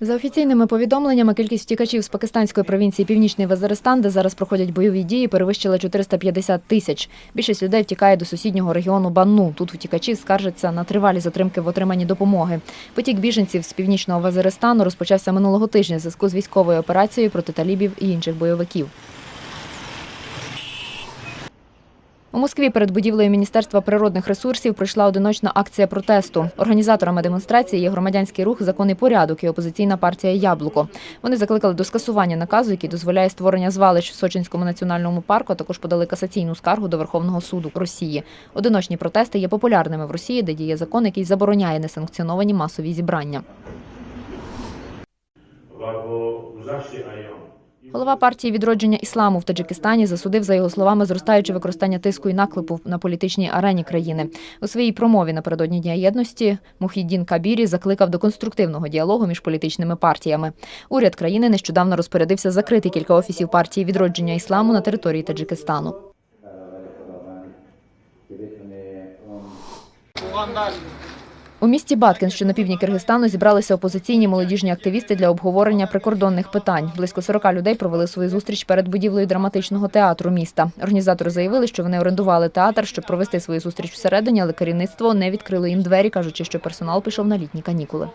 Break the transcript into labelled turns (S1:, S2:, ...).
S1: За офіційними повідомленнями, кількість втікачів з пакистанської провінції Північний Вазаристан, де зараз проходять бойові дії, перевищила 450 тисяч. Більшість людей втікає до сусіднього регіону Банну. Тут втікачі скаржаться на тривалі затримки в отриманні допомоги. Потік біженців з північного Вазаристану розпочався минулого тижня в зв'язку з військовою операцією проти талібів і інших бойовиків. У Москві перед будівлею Міністерства природних ресурсів пройшла одиночна акція протесту. Організаторами демонстрації є громадянський рух Закон порядок і опозиційна партія Яблуко. Вони закликали до скасування наказу, який дозволяє створення звалищ в Сочинському національному парку. а Також подали касаційну скаргу до Верховного суду Росії. Одиночні протести є популярними в Росії, де діє закон, який забороняє несанкціоновані масові зібрання. Голова партії відродження ісламу в Таджикистані засудив за його словами зростаюче використання тиску і наклепу на політичній арені країни. У своїй промові напередодні дня єдності Мухіддін Кабірі закликав до конструктивного діалогу між політичними партіями. Уряд країни нещодавно розпорядився закрити кілька офісів партії відродження ісламу на території Таджикистану. У місті Баткин, що на півдні Киргизстану, зібралися опозиційні молодіжні активісти для обговорення прикордонних питань. Близько 40 людей провели свою зустріч перед будівлею драматичного театру міста. Організатори заявили, що вони орендували театр, щоб провести свою зустріч всередині, але керівництво не відкрило їм двері, кажучи, що персонал пішов на літні канікули.